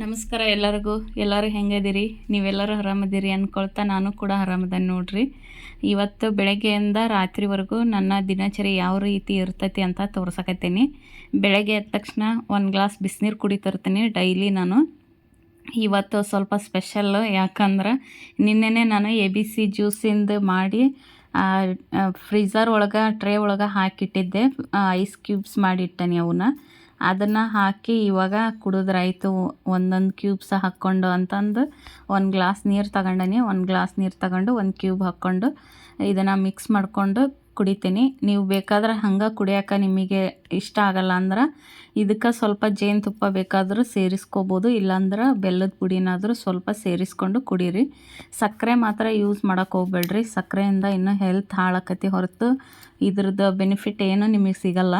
ನಮಸ್ಕಾರ ಎಲ್ಲರಿಗೂ. ಎಲ್ಲರೂ ಹೆಂಗದಿರಿ? ನೀವೆಲ್ಲರೂ ಆರಾಮದಿರಿ ಅಂದ್ಕೊಳ್ತಾ ನಾನು ಕೂಡ ಆರಾಮದನ್ನು ನೋಡ್ರಿ. ಇವತ್ತು ಬೆಳಗ್ಗೆಯಿಂದ ರಾತ್ರಿವರೆಗೂ ನನ್ನ ದಿನಚರಿ ಯಾವ ರೀತಿ ಇರ್ತೈತಿ ಅಂತ ತೋರ್ಸಕತ್ತೀನಿ. ಬೆಳಗ್ಗೆ ಎದ್ದ ತಕ್ಷಣ ಒಂದು ಗ್ಲಾಸ್ ಬಿಸಿನೀರು ಕುಡಿತಿರ್ತೀನಿ ಡೈಲಿ ನಾನು. ಇವತ್ತು ಸ್ವಲ್ಪ ಸ್ಪೆಷಲ್ ಯಾಕಂದ್ರೆ ನಿನ್ನೆನೇ ನಾನು ಎ ಬಿ ಸಿ ಜ್ಯೂಸಿಂದ ಮಾಡಿ ಫ್ರೀಝರ್ ಒಳಗೆ, ಟ್ರೇ ಒಳಗೆ ಹಾಕಿಟ್ಟಿದ್ದೆ. ಐಸ್ ಕ್ಯೂಬ್ಸ್ ಮಾಡಿಟ್ಟನಿ ಅವನ್ನ. ಅದನ್ನು ಹಾಕಿ ಇವಾಗ ಕುಡಿದ್ರಾಯ್ತು. ಒಂದೊಂದು ಕ್ಯೂಬ್ಸ್ ಹಾಕ್ಕೊಂಡು ಅಂತಂದು ಒಂದು ಗ್ಲಾಸ್ ನೀರು ತಗೊಂಡನಿ. ಒಂದು ಗ್ಲಾಸ್ ನೀರು ತಗೊಂಡು ಒಂದು ಕ್ಯೂಬ್ ಹಾಕ್ಕೊಂಡು ಇದನ್ನು ಮಿಕ್ಸ್ ಮಾಡಿಕೊಂಡು ಕುಡಿತೀನಿ. ನೀವು ಬೇಕಾದ್ರೆ ಹಂಗೆ ಕುಡಿಯೋಕೆ ನಿಮಗೆ ಇಷ್ಟ ಆಗಲ್ಲ ಅಂದ್ರೆ ಇದಕ್ಕೆ ಸ್ವಲ್ಪ ಜೇನುತುಪ್ಪ ಬೇಕಾದರೂ ಸೇರಿಸ್ಕೋಬೋದು. ಇಲ್ಲಾಂದ್ರೆ ಬೆಲ್ಲದ ಪುಡಿನಾದರೂ ಸ್ವಲ್ಪ ಸೇರಿಸ್ಕೊಂಡು ಕುಡೀರಿ. ಸಕ್ಕರೆ ಮಾತ್ರ ಯೂಸ್ ಮಾಡೋಕೆ ಹೋಗ್ಬೇಡ್ರಿ. ಸಕ್ಕರೆಯಿಂದ ಇನ್ನೂ ಹೆಲ್ತ್ ಹಾಳಾಕತಿ ಹೊರತು ಇದ್ರದ್ದು ಬೆನಿಫಿಟ್ ಏನು ನಿಮಗೆ ಸಿಗಲ್ಲ.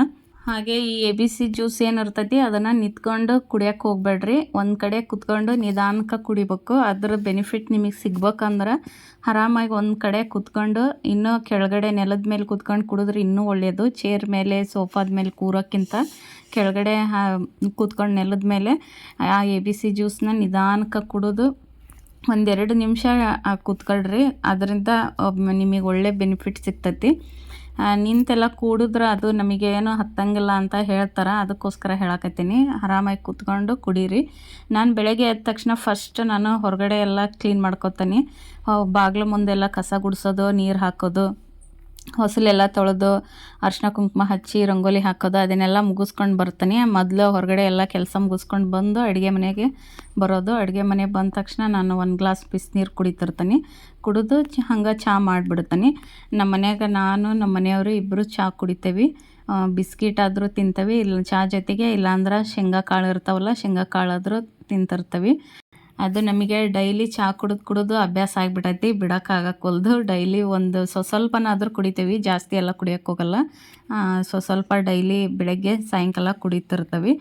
ಹಾಗೆ ಈ ಎ ಬಿ ಸಿ ಜ್ಯೂಸ್ ಏನಿರ್ತೈತಿ ಅದನ್ನು ನಿಂತ್ಕೊಂಡು ಕುಡಿಯೋಕೆ ಹೋಗ್ಬೇಡ್ರಿ. ಒಂದು ಕಡೆ ಕುತ್ಕೊಂಡು ನಿಧಾನಕ್ಕೆ ಕುಡಿಬೇಕು. ಅದ್ರ ಬೆನಿಫಿಟ್ ನಿಮಗೆ ಸಿಗ್ಬೇಕಂದ್ರೆ ಆರಾಮಾಗಿ ಒಂದು ಕಡೆ ಕುತ್ಕೊಂಡು, ಇನ್ನೂ ಕೆಳಗಡೆ ನೆಲದ ಮೇಲೆ ಕುತ್ಕೊಂಡು ಕುಡಿದ್ರೆ ಇನ್ನೂ ಒಳ್ಳೆಯದು ಚೇರ್ ಮೇಲೆ, ಸೋಫಾದ ಮೇಲೆ ಕೂರೋಕ್ಕಿಂತ ಕೆಳಗಡೆ ಕೂತ್ಕೊಂಡು ನೆಲದ ಮೇಲೆ ಆ ಎ ಬಿ ಸಿ ಜ್ಯೂಸ್ನ ನಿಧಾನಕ್ಕೆ ಕುಡಿದು. ಒಂದೆರಡು ನಿಮಿಷ ಕೂತ್ಕೊಳ್ರಿ. ಅದರಿಂದ ನಿಮಗೆ ಒಳ್ಳೆ ಬೆನಿಫಿಟ್ ಸಿಗ್ತೈತಿ. ನಿಂತೆಲ್ಲ ಕೂಡಿದ್ರೆ ಅದು ನಮಗೇನು ಹತ್ತಂಗಿಲ್ಲ ಅಂತ ಹೇಳ್ತಾರೆ. ಅದಕ್ಕೋಸ್ಕರ ಹೇಳಕತ್ತೀನಿ. ಆರಾಮಾಗಿ ಕೂತ್ಕೊಂಡು ಕುಡೀರಿ. ನಾನು ಬೆಳಗ್ಗೆ ಎದ್ದ ತಕ್ಷಣ ಫಸ್ಟ್ ನಾನು ಹೊರಗಡೆ ಎಲ್ಲ ಕ್ಲೀನ್ ಮಾಡ್ಕೊತೀನಿ. ಬಾಗಿಲು ಮುಂದೆಲ್ಲ ಕಸ ಗುಡಿಸೋದು, ನೀರು ಹಾಕೋದು, ಹೊಸಲೆಲ್ಲ ತೊಳೆದು ಅರ್ಶಿನ ಕುಂಕುಮ ಹಚ್ಚಿ, ರಂಗೋಲಿ ಹಾಕೋದು, ಅದನ್ನೆಲ್ಲ ಮುಗಿಸ್ಕೊಂಡು ಬರ್ತೀನಿ. ಮೊದಲು ಹೊರಗಡೆ ಎಲ್ಲ ಕೆಲಸ ಮುಗಿಸ್ಕೊಂಡು ಬಂದು ಅಡುಗೆ ಮನೆಗೆ ಬರೋದು. ಅಡುಗೆ ಮನೆಗೆ ಬಂದ ತಕ್ಷಣ ನಾನು ಒಂದು ಗ್ಲಾಸ್ ಬಿಸಿನೀರು ಕುಡಿತಿರ್ತೀನಿ. ಕುಡಿದು ಚ ಹಂಗೆ ಚಹಾ ಮಾಡಿಬಿಡ್ತೀನಿ. ನಮ್ಮ ಮನೆಯಾಗ ನಾನು, ನಮ್ಮ ಮನೆಯವರು ಇಬ್ಬರು ಚಹಾ ಕುಡಿತೇವೆ. ಬಿಸ್ಕಿಟ್ ಆದರೂ ತಿಂತೇವೆ. ಇಲ್ಲ ಚಹಾ ಜೊತೆಗೆ ಇಲ್ಲಾಂದ್ರೆ ಶೇಂಗಾ ಕಾಳು ಇರ್ತಾವಲ್ಲ, ಶೇಂಗಾ ಕಾಳಾದರೂ ತಿಂತಿರ್ತೀವಿ. ಅದು ನಮಗೆ ಡೈಲಿ ಚಹಾ ಕುಡಿದು ಕುಡಿದು ಅಭ್ಯಾಸ ಆಗಿಬಿಟ್ಟೈತಿ ಬಿಡೋಕ್ಕಾಗಕ್ಕೊಲ್ದು ಡೈಲಿ ಒಂದು ಸ್ವ ಸ್ವಲ್ಪನಾದರೂ ಕುಡಿತೇವೆ. ಜಾಸ್ತಿ ಎಲ್ಲ ಕುಡಿಯೋಕ್ಕೋಗಲ್ಲ ಸ್ವ ಸ್ವಲ್ಪ ಡೈಲಿ ಬೆಳಗ್ಗೆ ಸಾಯಂಕಾಲ ಕುಡಿತಿರ್ತೀವಿ.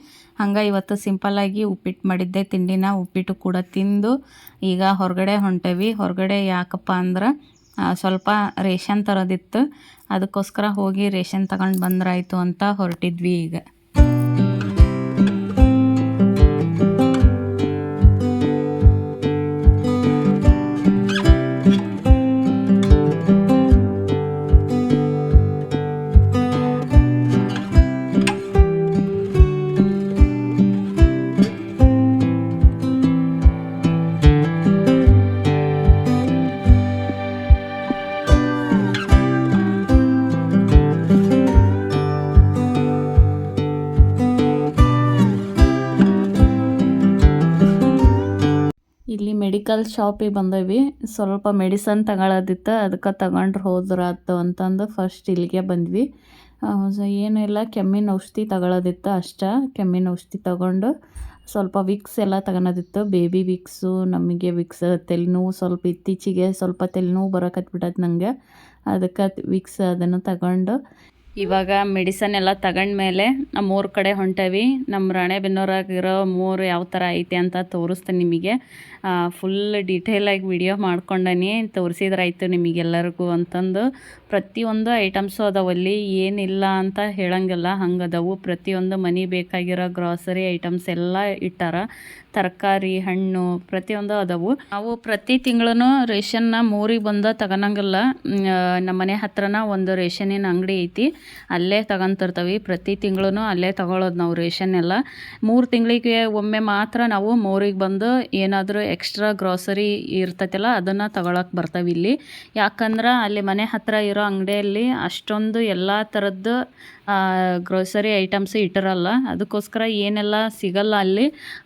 ಹಂಗೆ ಇವತ್ತು ಸಿಂಪಲ್ಲಾಗಿ ಉಪ್ಪಿಟ್ಟು ಮಾಡಿದ್ದೆ ತಿಂಡಿನ, ಉಪ್ಪಿಟ್ಟು ಕೂಡ ತಿಂದು ಈಗ ಹೊರಗಡೆ ಹೊಂಟೇವಿ. ಹೊರಗಡೆ ಯಾಕಪ್ಪ ಅಂದ್ರೆ ಸ್ವಲ್ಪ ರೇಷನ್ ತರೋದಿತ್ತು. ಅದಕ್ಕೋಸ್ಕರ ಹೋಗಿ ರೇಷನ್ ತಗೊಂಡು ಬಂದ್ರಾಯಿತು ಅಂತ ಹೊರಟಿದ್ವಿ ಈಗ. ಮೆಡಿಕಲ್ ಶಾಪಿಗೆ ಬಂದೇವಿ. ಸ್ವಲ್ಪ ಮೆಡಿಸನ್ ತಗೊಳ್ಳೋದಿತ್ತು ಅದಕ್ಕೆ ತಗೊಂಡ್ರೆ ಹೋದ್ರಾತು ಅಂತಂದು ಫಸ್ಟ್ ಇಲ್ಲಿಗೆ ಬಂದ್ವಿ. ಏನಿಲ್ಲ ಕೆಮ್ಮಿನ ಔಷಧಿ ತಗೊಳ್ಳೋದಿತ್ತು ಅಷ್ಟ. ಕೆಮ್ಮಿನ ಔಷಧಿ ತಗೊಂಡು ಸ್ವಲ್ಪ ವಿಕ್ಸ್ ಎಲ್ಲ ತಗೊಳೋದಿತ್ತು. ಬೇಬಿ ವಿಕ್ಸು, ನಮಗೆ ವಿಕ್ಸ್, ತಲೆನೋವು ಸ್ವಲ್ಪ ಇತ್ತೀಚೆಗೆ ಸ್ವಲ್ಪ ತಲೆನೋವು ಬರೋಕತ್ಬಿಟ್ಟದ ನನಗೆ ಅದಕ್ಕೆ ವಿಕ್ಸ್ ಅದನ್ನು ತಗೊಂಡು ಇವಾಗ ಮೆಡಿಸನ್ ಎಲ್ಲ ತಗೊಂಡ್ಮೇಲೆ ನಮ್ಮ ಮೂರು ಕಡೆ ಹೊಂಟೇವಿ. ನಮ್ಮ ರಾಣೆಬೆನ್ನೂರಾಗಿರೋ ಮೂರು ಯಾವ ಥರ ಐತೆ ಅಂತ ತೋರಿಸ್ತೀನಿ ನಿಮಗೆ. ಫುಲ್ ಡೀಟೇಲಾಗಿ ವಿಡಿಯೋ ಮಾಡ್ಕೊಂಡನಿ, ತೋರಿಸಿದ್ರಾಯ್ತು ನಿಮಗೆಲ್ಲರಿಗೂ ಅಂತಂದು. ಪ್ರತಿಯೊಂದು ಐಟಮ್ಸು ಅದಾವಲ್ಲಿ, ಏನಿಲ್ಲ ಅಂತ ಹೇಳಂಗಿಲ್ಲ ಹಂಗೆ ಅದಾವು ಪ್ರತಿಯೊಂದು ಮನೆ ಬೇಕಾಗಿರೋ ಗ್ರಾಸರಿ ಐಟಮ್ಸ್ ಎಲ್ಲ ಇಟ್ಟಾರ. ತರಕಾರಿ, ಹಣ್ಣು, ಪ್ರತಿಯೊಂದು ಅದಾವು. ನಾವು ಪ್ರತಿ ತಿಂಗಳೂ ರೇಷನ್ನ ಮೂರಿಗೆ ಬಂದು ತಗೊಳಂಗಿಲ್ಲ ನಮ್ಮ ಮನೆ ಹತ್ರನ ಒಂದು ರೇಷನಿನ ಅಂಗಡಿ ಐತಿ. ಅಲ್ಲೇ ತಗೊಂತಿರ್ತೀವಿ. ಪ್ರತಿ ತಿಂಗಳೂ ಅಲ್ಲೇ ತಗೊಳ್ಳೋದು ನಾವು ರೇಷನ್ ಎಲ್ಲ. ಮೂರು ತಿಂಗಳಿಗೆ ಒಮ್ಮೆ ಮಾತ್ರ ನಾವು ಮೂರಿಗೆ ಬಂದು ಏನಾದರೂ ಎಕ್ಸ್ಟ್ರಾ ಗ್ರಾಸರಿ ಇರ್ತೈತಲ್ಲ, ಅದನ್ನು ತಗೊಳಕ್ಕೆ ಬರ್ತವೆ ಇಲ್ಲಿ. ಯಾಕಂದ್ರೆ ಅಲ್ಲಿ ಮನೆ ಹತ್ತಿರ ಇರೋ ಅಂಗಡಿಯಲ್ಲಿ ಅಷ್ಟೊಂದು ಎಲ್ಲ ಥರದ್ದು ಗ್ರೋಸರಿ ಐಟಮ್ಸ್ ಇಟ್ಟಿರಲ್ಲ. ಅದಕ್ಕೋಸ್ಕರ ಏನೆಲ್ಲ ಸಿಗಲ್ಲ ಅಲ್ಲಿ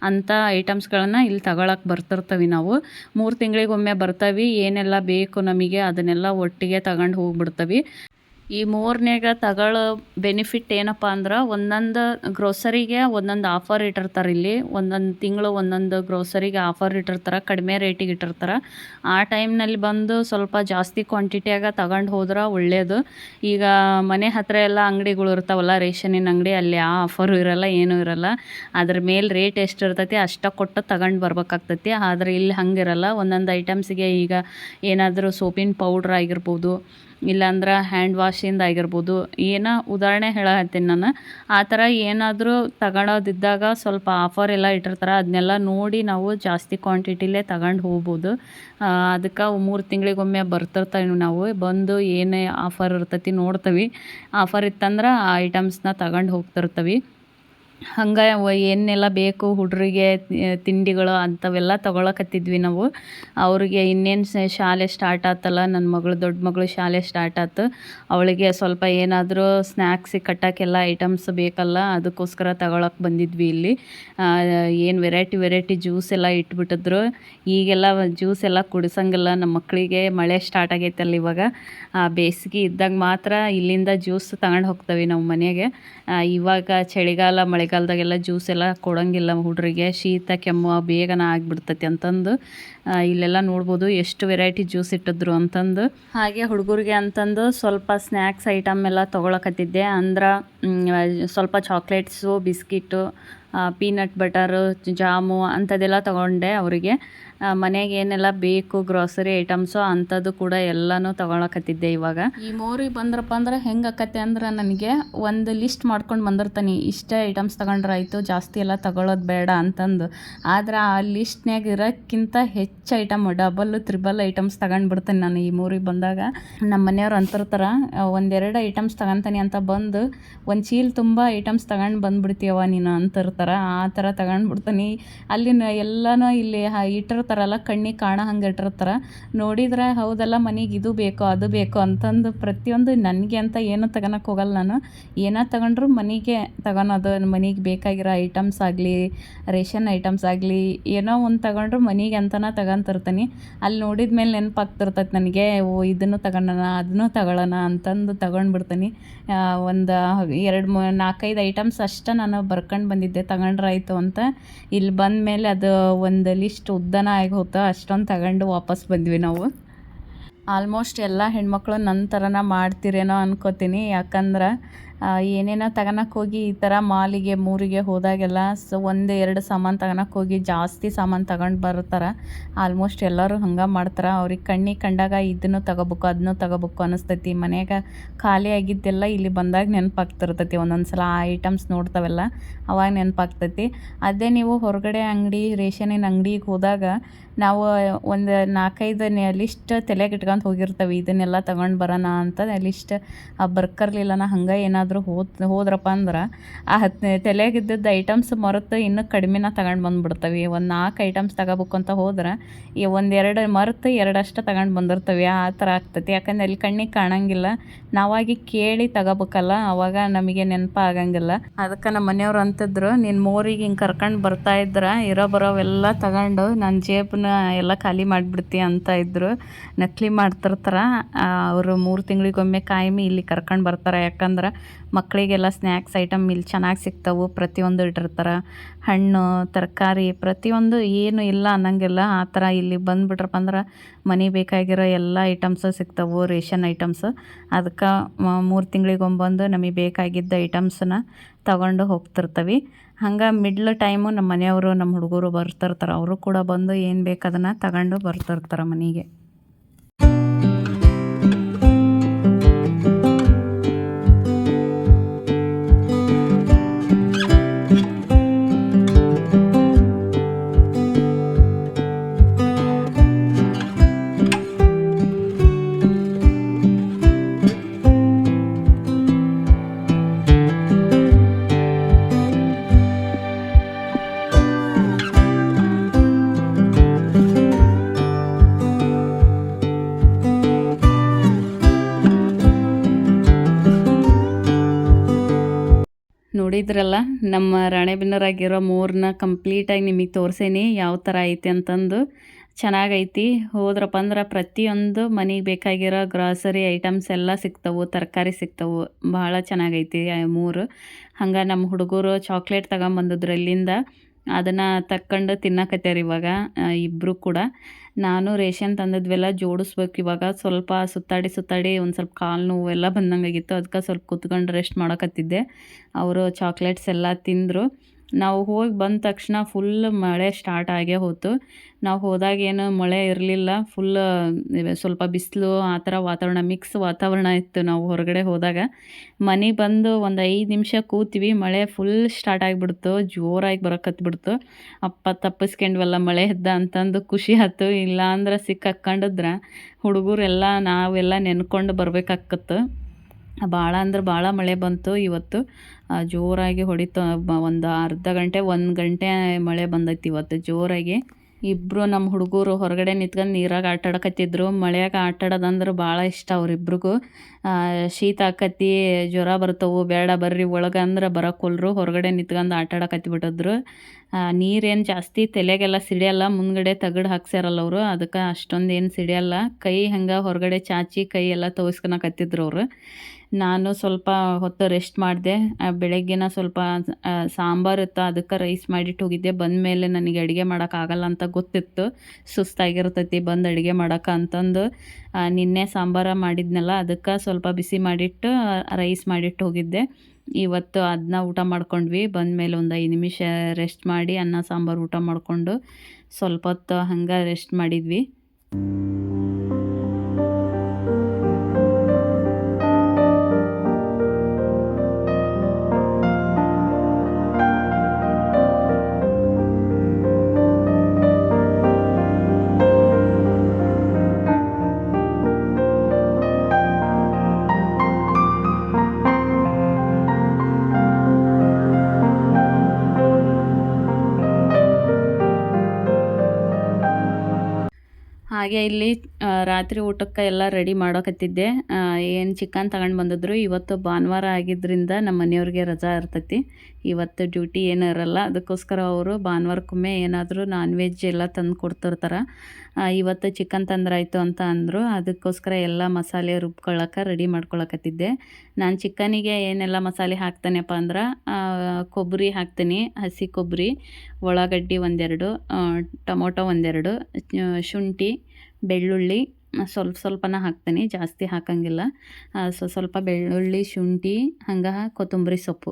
ಅಂಥ ಐಟಮ್ಸ್ಗಳನ್ನು ಇಲ್ಲಿ ತಗೊಳಕ್ಕೆ ಬರ್ತಿರ್ತವೆ ನಾವು. ಮೂರು ತಿಂಗಳಿಗೊಮ್ಮೆ ಬರ್ತವೆ, ಏನೆಲ್ಲ ಬೇಕು ನಮಗೆ ಅದನ್ನೆಲ್ಲ ಒಟ್ಟಿಗೆ ತಗೊಂಡು ಹೋಗ್ಬಿಡ್ತೀವಿ. ಈ ಮೂರನೇಗ ತಗೊಳ್ಳೋ ಬೆನಿಫಿಟ್ ಏನಪ್ಪ ಅಂದ್ರೆ ಒಂದೊಂದು ಗ್ರೋಸರಿಗೆ ಒಂದೊಂದು ಆಫರ್ ಇಟ್ಟಿರ್ತಾರೆ ಇಲ್ಲಿ. ಒಂದೊಂದು ತಿಂಗಳು ಒಂದೊಂದು ಗ್ರೋಸರಿಗೆ ಆಫರ್ ಇಟ್ಟಿರ್ತಾರೆ, ಕಡಿಮೆ ರೇಟಿಗೆ ಇಟ್ಟಿರ್ತಾರೆ. ಆ ಟೈಮ್ನಲ್ಲಿ ಬಂದು ಸ್ವಲ್ಪ ಜಾಸ್ತಿ ಕ್ವಾಂಟಿಟಿಯಾಗ ತಗೊಂಡು ಹೋದ್ರೆ ಒಳ್ಳೆಯದು ಈಗ ಮನೆ ಹತ್ತಿರ ಎಲ್ಲ ಅಂಗಡಿಗಳು ಇರ್ತಾವಲ್ಲ ರೇಷನಿನ ಅಂಗಡಿ, ಅಲ್ಲಿ ಆ ಆಫರು ಇರಲ್ಲ, ಏನೂ ಇರಲ್ಲ. ಅದ್ರ ಮೇಲೆ ರೇಟ್ ಎಷ್ಟು ಇರ್ತೈತಿ ಅಷ್ಟು ಕೊಟ್ಟು ತಗೊಂಡು ಬರ್ಬೇಕಾಗ್ತೈತಿ. ಆದರೆ ಇಲ್ಲಿ ಹಂಗಿರಲ್ಲ. ಒಂದೊಂದು ಐಟಮ್ಸಿಗೆ ಈಗ ಏನಾದರೂ ಸೋಪಿನ ಪೌಡ್ರ್ ಆಗಿರ್ಬೋದು ಇಲ್ಲಾಂದ್ರೆ ಹ್ಯಾಂಡ್ ವಾಶಿಂದ ಆಗಿರ್ಬೋದು. ಏನೋ ಉದಾಹರಣೆ ಹೇಳಹತ್ತೀನಿ ನಾನು. ಆ ಥರ ಏನಾದರೂ ತಗೊಳೋದಿದ್ದಾಗ ಸ್ವಲ್ಪ ಆಫರ್ ಎಲ್ಲ ಇಟ್ಟಿರ್ತಾರೆ. ಅದನ್ನೆಲ್ಲ ನೋಡಿ ನಾವು ಜಾಸ್ತಿ ಕ್ವಾಂಟಿಟಿಲೇ ತಗೊಂಡು ಹೋಗ್ಬೋದು. ಅದಕ್ಕೆ ಮೂರು ತಿಂಗಳಿಗೊಮ್ಮೆ ಬರ್ತಿರ್ತೀವಿ ನಾವು. ಬಂದು ಏನೇ ಆಫರ್ ಇರ್ತೈತಿ ನೋಡ್ತೀವಿ. ಆಫರ್ ಇತ್ತಂದ್ರೆ ಆ ಐಟಮ್ಸ್ನ ತಗೊಂಡು ಹೋಗ್ತಿರ್ತೀವಿ. ಹಂಗೆ ಏನೆಲ್ಲ ಬೇಕು ಹುಡುಗರಿಗೆ ತಿಂಡಿಗಳು ಅಂಥವೆಲ್ಲ ತೊಗೊಳಕತ್ತಿದ್ವಿ ನಾವು. ಅವ್ರಿಗೆ ಇನ್ನೇನು ಶಾಲೆ ಸ್ಟಾರ್ಟ್ ಆತಲ್ಲ ನನ್ನ ಮಗಳು, ದೊಡ್ಡ ಮಗಳು ಶಾಲೆ ಸ್ಟಾರ್ಟ್ ಆಯ್ತು ಅವಳಿಗೆ ಸ್ವಲ್ಪ ಏನಾದರೂ ಸ್ನ್ಯಾಕ್ಸಿಗೆ ಕಟ್ಟೋಕ್ಕೆಲ್ಲ ಐಟಮ್ಸ್ ಬೇಕಲ್ಲ, ಅದಕ್ಕೋಸ್ಕರ ತಗೊಳಕ್ಕೆ ಬಂದಿದ್ವಿ ಇಲ್ಲಿ. ಏನು ವೆರೈಟಿ ವೆರೈಟಿ ಜ್ಯೂಸ್ ಎಲ್ಲ ಇಟ್ಬಿಟ್ಟಿದ್ರು. ಈಗೆಲ್ಲ ಜ್ಯೂಸ್ ಎಲ್ಲ ಕುಡಿಸಂಗಿಲ್ಲ ನಮ್ಮ ಮಕ್ಕಳಿಗೆ ಮಳೆ ಸ್ಟಾರ್ಟ್ ಆಗೈತಲ್ಲ ಇವಾಗ. ಬೇಸಿಗೆ ಇದ್ದಾಗ ಮಾತ್ರ ಇಲ್ಲಿಂದ ಜ್ಯೂಸ್ ತಗೊಂಡು ಹೋಗ್ತೇವೆ ನಾವು ಮನೆಗೆ. ಇವಾಗ ಚಳಿಗಾಲ ಮಳೆಗಾಲದಾಗೆಲ್ಲ ಜ್ಯೂಸ್ ಎಲ್ಲ ಕೊಡೋಂಗಿಲ್ಲ ಹುಡುಗರಿಗೆ ಶೀತ, ಕೆಮ್ಮು ಬೇಗನ ಆಗಿಬಿಡ್ತೈತಿ ಅಂತಂದು ಇಲ್ಲೆಲ್ಲ ನೋಡ್ಬೋದು ಎಷ್ಟು ವೆರೈಟಿ ಜ್ಯೂಸ್ ಇಟ್ಟಿದ್ರು ಅಂತಂದು. ಹಾಗೆ ಹುಡುಗರಿಗೆ ಅಂತಂದು ಸ್ವಲ್ಪ ಸ್ನ್ಯಾಕ್ಸ್ ಐಟಮ್ ಎಲ್ಲ ತೊಗೊಳಕತ್ತಿದ್ದೆ. ಅಂದ್ರೆ ಸ್ವಲ್ಪ chocolates biscuit peanut butter jam ಅಂಥದ್ದೆಲ್ಲ ತೊಗೊಂಡೆ ಅವರಿಗೆ. ಮನೆಗೆ ಏನೆಲ್ಲ ಬೇಕು ಗ್ರೋಸರಿ ಐಟಮ್ಸು ಅಂಥದ್ದು ಕೂಡ ಎಲ್ಲನೂ ತಗೊಳಕತ್ತಿದ್ದೆ ಇವಾಗ. ಈ ಮೋರಿ ಬಂದ್ರಪ್ಪ ಅಂದ್ರೆ ಹೆಂಗೆ ಆಕತ್ತೆ ಅಂದ್ರೆ ನನಗೆ ಒಂದು ಲಿಸ್ಟ್ ಮಾಡ್ಕೊಂಡು ಬಂದಿರ್ತಾನೆ, ಇಷ್ಟೇ ಐಟಮ್ಸ್ ಆಯಿತು, ಜಾಸ್ತಿ ಎಲ್ಲ ತಗೊಳ್ಳೋದು ಬೇಡ ಅಂತಂದು. ಆದ್ರೆ ಆ ಲಿಸ್ಟ್ನ್ಯಾಗ ಇರೋಕ್ಕಿಂತ ಹೆಚ್ಚು ಐಟಮ್ ಡಬಲ್ ತ್ರಿಬಲ್ ಐಟಮ್ಸ್ ತಗೊಂಡ್ಬಿಡ್ತೀನಿ ಬಿಡ್ತೇನೆ ನಾನು ಈ ಮೂರಿಗೆ ಬಂದಾಗ. ನಮ್ಮ ಮನೆಯವ್ರು ಅಂತಿರ್ತಾರೆ ಒಂದೆರಡು ಐಟಮ್ಸ್ ತಗೊಂತಾನೆ ಅಂತ ಬಂದು, ಒಂದು ಚೀಲ್ ತುಂಬ ಐಟಮ್ಸ್ ತಗೊಂಡು ಬಂದ್ಬಿಡ್ತೀಯವ ನೀನು ಅಂತಿರ್ತಾರೆ, ಆ ಥರ ತಗೊಂಡ್ಬಿಡ್ತೀನಿ ಅಲ್ಲಿನ ಎಲ್ಲನೂ ಇಲ್ಲಿ ಇಟ್ಟಿರ್ತಾರಲ್ಲ ಕಣ್ಣಿಗೆ ಕಾಣೋ ಹಂಗೆ ಇಟ್ಟಿರ್ತಾರೆ. ನೋಡಿದ್ರೆ ಹೌದಲ್ಲ ಮನೆಗೆ ಇದು ಬೇಕು, ಅದು ಬೇಕು ಅಂತಂದು ಪ್ರತಿಯೊಂದು ನನಗೆ ಅಂತ ಏನು ತಗೊಳಕ್ಕೆ ಹೋಗಲ್ಲ ನಾನು. ಏನೋ ತಗೊಂಡ್ರು ಮನೆಗೆ ತಗೊಳೋದು ಮನೆಗೆ ಬೇಕಾಗಿರೋ ಐಟಮ್ಸ್ ಆಗಲಿ, ರೇಷನ್ ಐಟಮ್ಸ್ ಆಗಲಿ, ಏನೋ ಒಂದು ತಗೊಂಡ್ರು ಮನೆಗೆ ಅಂತನ ತಗೊಂತಿರ್ತೀನಿ. ಅಲ್ಲಿ ನೋಡಿದ ಮೇಲೆ ನೆನಪಾಗ್ತಿರ್ತೈತೆ ನನಗೆ, ಓ, ಇದನ್ನು ತಗೊಳ್ಳೋಣ ಅದನ್ನು ತಗೊಳ್ಳೋಣ ಅಂತಂದು ತಗೊಂಡ್ಬಿಡ್ತೀನಿ. ಒಂದು ಎರಡು ಮೂ ನಾಲ್ಕೈದು ಐಟಮ್ಸ್ ಅಷ್ಟೇ ನಾನು ಬರ್ಕೊಂಡು ಬಂದಿದ್ದೆ, ತಗೊಂಡ್ರಾಯ್ತು ಅಂತ. ಇಲ್ಲಿ ಬಂದ ಮೇಲೆ ಅದು ಒಂದು ಲಿಸ್ಟ್ ಉದ್ದನ ಆಗಿ ಹೋಗ್ತ ಅಷ್ಟೊಂದು ತಗೊಂಡು ವಾಪಸ್ ಬಂದ್ವಿ ನಾವು. ಆಲ್ಮೋಸ್ಟ್ ಎಲ್ಲ ಹೆಣ್ಮಕ್ಳು ನನ್ನ ಥರನ ಮಾಡ್ತೀರೇನೋ ಅನ್ಕೋತೀನಿ. ಯಾಕಂದ್ರೆ ಏನೇನೋ ತಗೊಳಕ್ಕೆ ಹೋಗಿ ಈ ಥರ ಮಾಲಿಗೆ ಮೂರಿಗೆ ಹೋದಾಗೆಲ್ಲ ಸೊ ಒಂದು ಎರಡು ಸಾಮಾನು ತಗೊಳಕ್ಕೆ ಹೋಗಿ ಜಾಸ್ತಿ ಸಾಮಾನು ತಗೊಂಡು ಬರ್ತಾರೆ. ಆಲ್ಮೋಸ್ಟ್ ಎಲ್ಲರೂ ಹಂಗೆ ಮಾಡ್ತಾರೆ. ಅವ್ರಿಗೆ ಕಣ್ಣಿಗೆ ಕಂಡಾಗ ಇದನ್ನು ತಗೋಬೇಕು ಅದನ್ನು ತಗೋಬೇಕು ಅನ್ನಿಸ್ತೈತಿ ಮನೆಯಾಗ ಖಾಲಿ ಆಗಿದ್ದೆಲ್ಲ ಇಲ್ಲಿ ಬಂದಾಗ ನೆನಪಾಗ್ತಿರ್ತೈತಿ. ಒಂದೊಂದು ಸಲ ಆ ಐಟಮ್ಸ್ ನೋಡ್ತಾವೆಲ್ಲ, ಅವಾಗ ನೆನಪಾಗ್ತೈತಿ. ಅದೇ ನೀವು ಹೊರಗಡೆ ಅಂಗಡಿ, ರೇಷನಿನ ಅಂಗಡಿಗೆ ಹೋದಾಗ ನಾವು ಒಂದು ನಾಲ್ಕೈದು ಲಿಸ್ಟ್ ತಲೆಗೆ ಇಟ್ಕೊಂಡು ಹೋಗಿರ್ತವೆ. ಇದನ್ನೆಲ್ಲ ತಗೊಂಡು ಬರೋಣ ಅಂತ ಲಿಸ್ಟ್ ಬರ್ಕರ್ಲಿಲ್ಲನ ಹಂಗೆ ಏನಾದರೂ ಹೋದ್, ಹೋದ್ರಪ್ಪ ಅಂದ್ರೆ ಆ ಹತ್ತು ತಲೆಗಿದ್ದದ್ದು ಐಟಮ್ಸ್ ಮರೆತು ಇನ್ನೂ ಕಡಿಮೆನ ತಗೊಂಡು ಬಂದುಬಿಡ್ತವೆ. ಒಂದು ನಾಲ್ಕು ಐಟಮ್ಸ್ ತಗೋಬೇಕು ಅಂತ ಹೋದ್ರೆ ಈ ಒಂದೆರಡು ಮರೆತು ಎರಡಷ್ಟು ತಗೊಂಡು ಬಂದಿರ್ತವೆ. ಆ ಥರ ಆಗ್ತೈತಿ. ಯಾಕಂದ್ರೆ ಅಲ್ಲಿ ಕಣ್ಣಿಗೆ ಕಾಣಂಗಿಲ್ಲ. ನಾವಾಗಿ ಕೇಳಿ ತಗೋಬೇಕಲ್ಲ. ಅವಾಗ ನಮಗೆ ನೆನಪು ಆಗಂಗಿಲ್ಲ. ಅದಕ್ಕೆ ನಮ್ಮ ಮನೆಯವ್ರು ಅಂತಿದ್ರು ನಿನ್ನ ಮೋರಿಗೆ ಹಿಂಗೆ ಕರ್ಕೊಂಡು ಬರ್ತಾ ಇದ್ರೆ, ಇರೋ ಬರೋವೆಲ್ಲ ತಗೊಂಡು ನನ್ನ ಜೇಬನ್ನ ಎಲ್ಲ ಖಾಲಿ ಮಾಡಿಬಿಡ್ತಿ ಅಂತ ಇದ್ರು. ನಕಲಿ ಮಾಡ್ತಿರ್ತಾರೆ. ಅವರು ಮೂರು ತಿಂಗಳಿಗೊಮ್ಮೆ ಕಾಯಮಿ ಇಲ್ಲಿ ಕರ್ಕೊಂಡು ಬರ್ತಾರೆ. ಯಾಕಂದ್ರೆ ಮಕ್ಕಳಿಗೆಲ್ಲ ಸ್ನ್ಯಾಕ್ಸ್ ಐಟಮ್ ಇಲ್ಲಿ ಚೆನ್ನಾಗಿ ಸಿಗ್ತವೆ. ಪ್ರತಿಯೊಂದು ಇಟ್ಟಿರ್ತಾರೆ. ಹಣ್ಣು, ತರಕಾರಿ ಪ್ರತಿಯೊಂದು ಏನು ಇಲ್ಲ ಅನ್ನಂಗಿಲ್ಲ. ಆ ಥರ ಇಲ್ಲಿ ಬಂದುಬಿಟ್ರಪ್ಪ ಅಂದ್ರೆ ಮನೆ ಬೇಕಾಗಿರೋ ಎಲ್ಲ ಐಟಮ್ಸು ಸಿಗ್ತವೆ, ರೇಷನ್ ಐಟಮ್ಸ್ ಅದಕ್ಕೆ ಮೂರು ತಿಂಗಳಿಗೊಂಬಂದು ನಮಗೆ ಬೇಕಾಗಿದ್ದ ಐಟಮ್ಸನ್ನ ತಗೊಂಡು ಹೋಗ್ತಿರ್ತವೆ. ಹಂಗೆ ಮಿಡ್ಲ್ ಟೈಮು ನಮ್ಮ ಮನೆಯವರು ನಮ್ಮ ಹುಡುಗರು ಬರ್ತಿರ್ತಾರೆ. ಅವರು ಕೂಡ ಬಂದು ಏನು ಬೇಕು ಅದನ್ನು ತಗೊಂಡು ಬರ್ತಿರ್ತಾರೆ ಮನೆಗೆ. ನೋಡಿದ್ರಲ್ಲ, ನಮ್ಮ ರಾಣೆಬೆನ್ನೂರಾಗಿರೋ ಮೂರನ್ನ ಕಂಪ್ಲೀಟಾಗಿ ನಿಮಗೆ ತೋರಿಸೇನಿ ಯಾವ ಥರ ಐತಿ ಅಂತಂದು. ಚೆನ್ನಾಗೈತಿ. ಹೋದ್ರಪ್ಪ ಅಂದ್ರೆ ಪ್ರತಿಯೊಂದು ಮನೆಗೆ ಬೇಕಾಗಿರೋ ಗ್ರಾಸರಿ ಐಟಮ್ಸ್ ಎಲ್ಲ ಸಿಗ್ತವು, ತರಕಾರಿ ಸಿಗ್ತವು. ಭಾಳ ಚೆನ್ನಾಗೈತಿ ಮೂರು. ಹಂಗೆ ನಮ್ಮ ಹುಡುಗರು ಚಾಕ್ಲೇಟ್ ತಗೊಂಬಂದಿದ್ರು ಅಲ್ಲಿಂದ ಅದನ್ನು ತಕ್ಕೊಂಡು ತಿನ್ನಕತ್ಯಾರ ಇವಾಗ ಇಬ್ಬರು ಕೂಡ. ನಾನು ರೇಷನ್ ತಂದದ್ವೆಲ್ಲ ಜೋಡಿಸ್ಬೇಕು ಇವಾಗ. ಸ್ವಲ್ಪ ಸುತ್ತಾಡಿ ಸುತ್ತಾಡಿ ಒಂದು ಸ್ವಲ್ಪ ಕಾಲು ನೋವು ಎಲ್ಲ ಬಂದಂಗಾಗಿತ್ತು. ಅದಕ್ಕೆ ಸ್ವಲ್ಪ ಕುತ್ಕೊಂಡು ರೆಸ್ಟ್ ಮಾಡಕತ್ತಿದ್ದೆ. ಅವರು ಚಾಕ್ಲೇಟ್ಸ್ ಎಲ್ಲ ತಿಂದರು. ನಾವು ಹೋಗಿ ಬಂದ ತಕ್ಷಣ ಫುಲ್ ಮಳೆ ಸ್ಟಾರ್ಟ್ ಆಗೇ ಹೋಯ್ತು ನಾವು ಹೋದಾಗ ಏನು ಮಳೆ ಇರಲಿಲ್ಲ. ಫುಲ್ ಸ್ವಲ್ಪ ಬಿಸಿಲು, ಆ ಥರ ವಾತಾವರಣ ಮಿಕ್ಸ್ ವಾತಾವರಣ ಇತ್ತು ನಾವು ಹೊರಗಡೆ ಹೋದಾಗ. ಮನೆ ಬಂದು ಒಂದು ಐದು ನಿಮಿಷ ಕೂತ್ವಿ. ಮಳೆ ಫುಲ್ ಸ್ಟಾರ್ಟ್ ಆಗಿಬಿಡ್ತು. ಜೋರಾಗಿ ಬರೋಕತ್ಬಿಡ್ತು ಅಪ್ಪ ತಪ್ಪಿಸ್ಕೊಂಡ್ವಲ್ಲ ಮಳೆ ಎದ್ದ ಅಂತಂದು ಖುಷಿ ಆಯ್ತು ಇಲ್ಲ ಅಂದ್ರೆ ಸಿಕ್ಕಾಕೊಂಡಿದ್ರೆ ಹುಡುಗರೆಲ್ಲ ನಾವೆಲ್ಲ ನೆನ್ಕೊಂಡು ಬರ್ಬೇಕಾಕತ್ತು. ಭಾಳ ಅಂದ್ರೆ ಭಾಳ ಮಳೆ ಬಂತು. ಇವತ್ತು ಜೋರಾಗಿ ಹೊಡಿತು. ಒಂದು ಅರ್ಧ ಗಂಟೆ, ಒಂದು ಗಂಟೆ ಮಳೆ ಬಂದೈತಿ ಇವತ್ತು ಜೋರಾಗಿ. ಇಬ್ಬರು ನಮ್ಮ ಹುಡುಗರು ಹೊರಗಡೆ ನಿಂತ್ಕೊಂಡು ನೀರಾಗ ಆಟ ಆಡಕತ್ತಿದ್ರು ಮಳೆಯಾಗ ಆಟ ಆಡೋದಂದ್ರೆ ಭಾಳ ಇಷ್ಟ ಅವ್ರಿಬ್ರಿಗೂ ಶೀತ ಆಕತ್ತಿ, ಜ್ವರ ಬರ್ತವೆ, ಬೇಡ ಬರ್ರಿ, ಒಳಗೆ ಅಂದ್ರೆ ಹೊರಗಡೆ ನಿಂತ್ಕೊಂಡು ಆಟ ಆಡಕತ್ತಿ ನೀರೇನು ಜಾಸ್ತಿ ತಲೆಗೆಲ್ಲ ಸಿಡಿಯಲ್ಲ, ಮುಂದ್ಗಡೆ ತಗಡು ಹಾಕ್ಸ್ಯಾರಲ್ಲ ಅವರು, ಅದಕ್ಕೆ ಅಷ್ಟೊಂದು ಏನು ಸಿಡಿಯಲ್ಲ. ಕೈ ಹಂಗೆ ಹೊರಗಡೆ ಚಾಚಿ ಕೈ ಎಲ್ಲ ತೋರಿಸ್ಕೊಳಕತ್ತಿದ್ರು ಅವರು. ನಾನು ಸ್ವಲ್ಪ ಹೊತ್ತು ರೆಸ್ಟ್ ಮಾಡಿದೆ. ಬೆಳಗ್ಗೆನ ಸ್ವಲ್ಪ ಸಾಂಬಾರು ಇತ್ತು, ಅದಕ್ಕೆ ರೈಸ್ ಮಾಡಿಟ್ಟು ಹೋಗಿದ್ದೆ. ಬಂದ ಮೇಲೆ ನನಗೆ ಅಡುಗೆ ಮಾಡೋಕ್ಕಾಗಲ್ಲ ಅಂತ ಗೊತ್ತಿತ್ತು. ಸುಸ್ತಾಗಿರ್ತೈತಿ, ಬಂದು ಅಡುಗೆ ಮಾಡೋಕೆ ಅಂತಂದು ನಿನ್ನೆ ಸಾಂಬಾರ ಮಾಡಿದ್ನಲ್ಲ, ಅದಕ್ಕೆ ಸ್ವಲ್ಪ ಬಿಸಿ ಮಾಡಿಟ್ಟು ರೈಸ್ ಮಾಡಿಟ್ಟು ಹೋಗಿದ್ದೆ. ಇವತ್ತು ಅದನ್ನ ಊಟ ಮಾಡ್ಕೊಂಡ್ವಿ. ಬಂದಮೇಲೆ ಒಂದು ಐದು ನಿಮಿಷ ರೆಸ್ಟ್ ಮಾಡಿ ಅನ್ನ, ಸಾಂಬಾರು ಊಟ ಮಾಡಿಕೊಂಡು ಸ್ವಲ್ಪ ಹೊತ್ತು ಹಂಗೆ ರೆಸ್ಟ್ ಮಾಡಿದ್ವಿ. ಹಾಗೆ ಇಲ್ಲಿ ರಾತ್ರಿ ಊಟಕ್ಕೆ ಎಲ್ಲ ರೆಡಿ ಮಾಡೋಕತ್ತಿದ್ದೆ. ಏನು ಚಿಕನ್ ತಗೊಂಡು ಬಂದಿದ್ರು. ಇವತ್ತು ಭಾನುವಾರ ಆಗಿದ್ದರಿಂದ ನಮ್ಮ ಮನೆಯವ್ರಿಗೆ ರಜಾ ಇರ್ತೈತಿ. ಇವತ್ತು ಡ್ಯೂಟಿ ಏನೂ ಇರಲ್ಲ. ಅದಕ್ಕೋಸ್ಕರ ಅವರು ಭಾನುವಾರಕ್ಕೊಮ್ಮೆ ಏನಾದರೂ ನಾನ್ ವೆಜ್ ಎಲ್ಲ ತಂದು ಕೊಡ್ತಿರ್ತಾರೆ. ಇವತ್ತು ಚಿಕನ್ ತಂದ್ರಾಯ್ತು ಅಂತ ಅಂದರು. ಅದಕ್ಕೋಸ್ಕರ ಎಲ್ಲ ಮಸಾಲೆ ರುಬ್ಕೊಳ್ಳೋಕೆ ರೆಡಿ ಮಾಡ್ಕೊಳಕತ್ತಿದ್ದೆ. ನಾನು ಚಿಕನಿಗೆ ಏನೆಲ್ಲ ಮಸಾಲೆ ಹಾಕ್ತಾನೆಪ್ಪ ಅಂದ್ರೆ ಕೊಬ್ಬರಿ ಹಾಕ್ತೀನಿ. ಹಸಿ ಕೊಬ್ಬರಿ ಉಳ್ಳಾಗಡ್ಡಿ ಒಂದೆರಡು ಟೊಮೊಟೊ ಒಂದೆರಡು ಶುಂಠಿ ಬೆಳ್ಳುಳ್ಳಿ ಸ್ವಲ್ಪ ಸ್ವಲ್ಪನ ಹಾಕ್ತೀನಿ, ಜಾಸ್ತಿ ಹಾಕಂಗಿಲ್ಲ. ಸೊ, ಸ್ವಲ್ಪ ಬೆಳ್ಳುಳ್ಳಿ, ಶುಂಠಿ, ಹಂಗೆ ಕೊತ್ತಂಬರಿ ಸೊಪ್ಪು.